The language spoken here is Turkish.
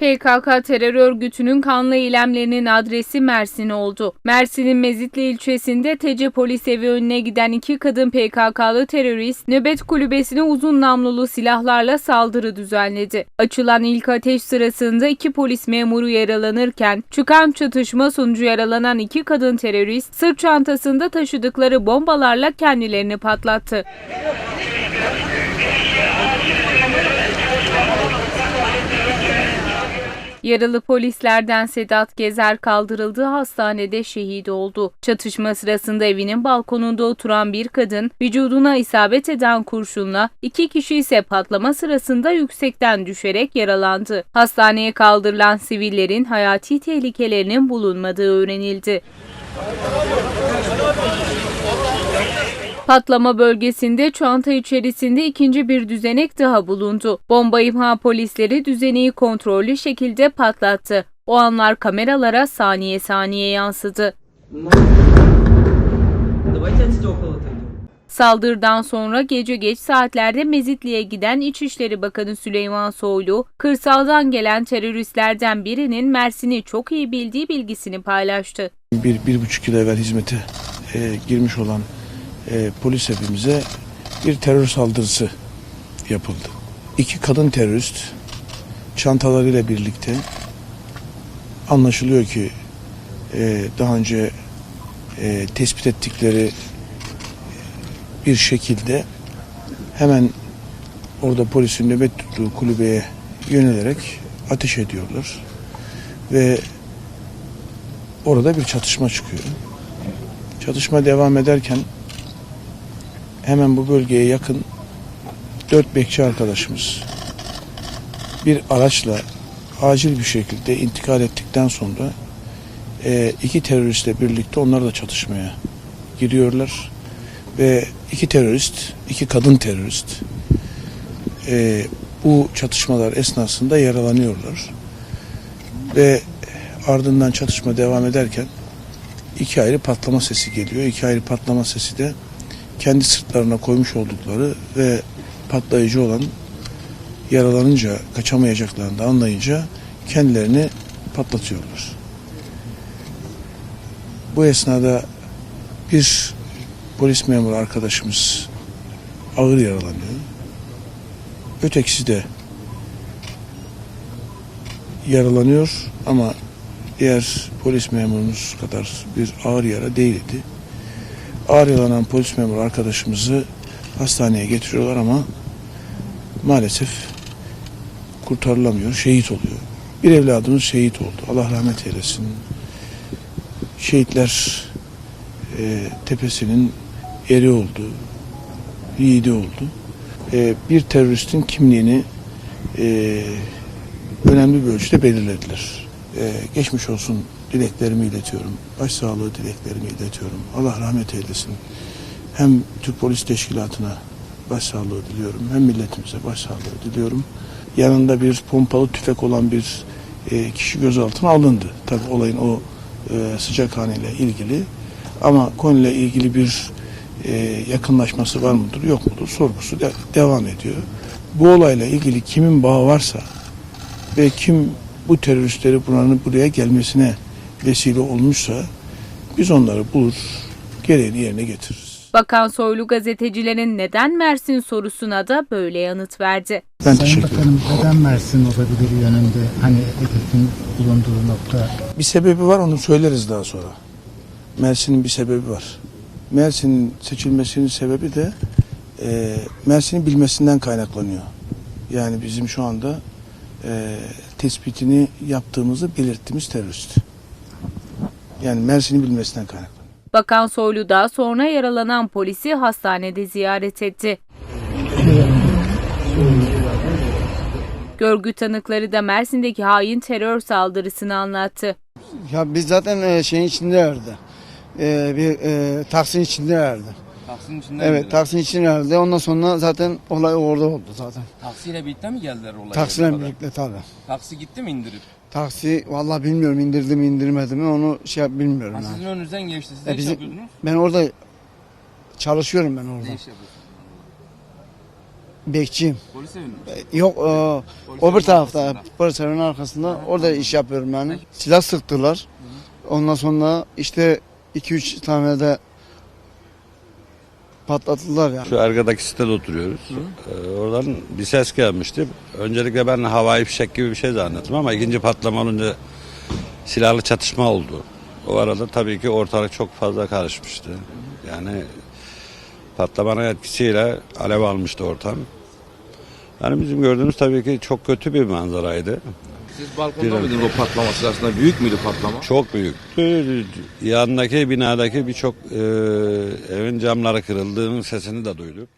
PKK terör örgütünün kanlı eylemlerinin adresi Mersin oldu. Mersin'in Mezitli ilçesinde TC polis evi önüne giden iki kadın PKK'lı terörist nöbet kulübesine uzun namlulu silahlarla saldırı düzenledi. Açılan ilk ateş sırasında iki polis memuru yaralanırken çıkan çatışma sonucu yaralanan iki kadın terörist sırt çantasında taşıdıkları bombalarla kendilerini patlattı. Yaralı polislerden Sedat Gezer kaldırıldığı hastanede şehit oldu. Çatışma sırasında evinin balkonunda oturan bir kadın vücuduna isabet eden kurşunla iki kişi ise patlama sırasında yüksekten düşerek yaralandı. Hastaneye kaldırılan sivillerin hayati tehlikelerinin bulunmadığı öğrenildi. Patlama bölgesinde çanta içerisinde ikinci bir düzenek daha bulundu. Bomba imha polisleri düzeneği kontrollü şekilde patlattı. O anlar kameralara saniye saniye yansıdı. Saldırıdan sonra gece geç saatlerde Mezitli'ye giden İçişleri Bakanı Süleyman Soylu, kırsaldan gelen teröristlerden birinin Mersin'i çok iyi bildiği bilgisini paylaştı. Bir, bir buçuk yıl evvel hizmete e, girmiş olan e, polis hepimize bir terör saldırısı yapıldı. İki kadın terörist çantalarıyla birlikte anlaşılıyor ki e, daha önce e, tespit ettikleri bir şekilde hemen orada polisin nöbet tuttuğu kulübeye yönelerek ateş ediyorlar. Ve orada bir çatışma çıkıyor. Çatışma devam ederken hemen bu bölgeye yakın dört bekçi arkadaşımız bir araçla acil bir şekilde intikal ettikten sonra e, iki teröristle birlikte onlar da çatışmaya giriyorlar ve iki terörist, iki kadın terörist e, bu çatışmalar esnasında yaralanıyorlar ve ardından çatışma devam ederken iki ayrı patlama sesi geliyor. İki ayrı patlama sesi de kendi sırtlarına koymuş oldukları ve patlayıcı olan yaralanınca kaçamayacaklarını da anlayınca kendilerini patlatıyorlar. Bu esnada bir polis memuru arkadaşımız ağır yaralanıyor. Ötekisi de yaralanıyor ama diğer polis memurumuz kadar bir ağır yara değildi. Ağır yaralan polis memuru arkadaşımızı hastaneye getiriyorlar ama maalesef kurtarılamıyor, şehit oluyor. Bir evladımız şehit oldu. Allah rahmet eylesin. Şehitler e, tepesinin eri oldu, yiğidi oldu. E, bir teröristin kimliğini e, önemli bir ölçüde belirlediler. Ee, geçmiş olsun dileklerimi iletiyorum. Başsağlığı dileklerimi iletiyorum. Allah rahmet eylesin. Hem Türk Polis Teşkilatı'na başsağlığı diliyorum. Hem milletimize başsağlığı diliyorum. Yanında bir pompalı tüfek olan bir e, kişi gözaltına alındı. Tabi olayın o e, sıcak haniyle ilgili. Ama konuyla ilgili bir e, yakınlaşması var mıdır yok mudur sorgusu de- devam ediyor. Bu olayla ilgili kimin bağı varsa ve kim bu teröristleri buranın buraya gelmesine vesile olmuşsa biz onları bulur, gereğini yerine getiririz. Bakan Soylu gazetecilerin neden Mersin sorusuna da böyle yanıt verdi. Ben Sayın teşekkür ederim. Bakanım neden Mersin olabilir yönünde hani hedefin bulunduğu nokta Bir sebebi var onu söyleriz daha sonra. Mersin'in bir sebebi var. Mersin'in seçilmesinin sebebi de e, Mersin'in bilmesinden kaynaklanıyor. Yani bizim şu anda e, tespitini yaptığımızı belirttiğimiz terörist. Yani Mersin'in bilmesinden kaynaklanıyor. Bakan Soylu daha sonra yaralanan polisi hastanede ziyaret etti. Görgü tanıkları da Mersin'deki hain terör saldırısını anlattı. Ya biz zaten e, şeyin içindelerdi. E, bir e, taksin içindelerdi. Taksinin içinden Evet taksin içindelerdi. Ondan sonra zaten olay orada oldu zaten. Taksiyle birlikte mi geldiler olaya? Taksiyle kadar? birlikte tabii. Taksi gitti mi indirip? Taksi vallahi bilmiyorum indirdi mi indirmedi mi onu şey yap- bilmiyorum Ha, yani. sizin önünüzden geçti. Siz E, iş bizim- yapıyordunuz? Ben orada çalışıyorum ben orada. Ne iş yapıyorsunuz? bekçiyim. Polis evinde. Yok e, Polis o bir evinin tarafta arkasında. polis evinin arkasında orada iş yapıyorum yani. Silah sıktılar. Ondan sonra işte 2-3 tane de patlattılar yani. Şu arkadaki sitede oturuyoruz. Ee, oradan bir ses gelmişti. Öncelikle ben havai fişek gibi bir şey zannettim ama ikinci patlama olunca silahlı çatışma oldu. O arada tabii ki ortalık çok fazla karışmıştı. Yani patlamanın etkisiyle alev almıştı ortam. Yani bizim gördüğümüz tabii ki çok kötü bir manzaraydı. Siz balkonda Bir- mıydınız o patlama sırasında? Büyük müydü patlama? Çok büyüktü. Yanındaki binadaki birçok e, evin camları kırıldığının sesini de duyduk.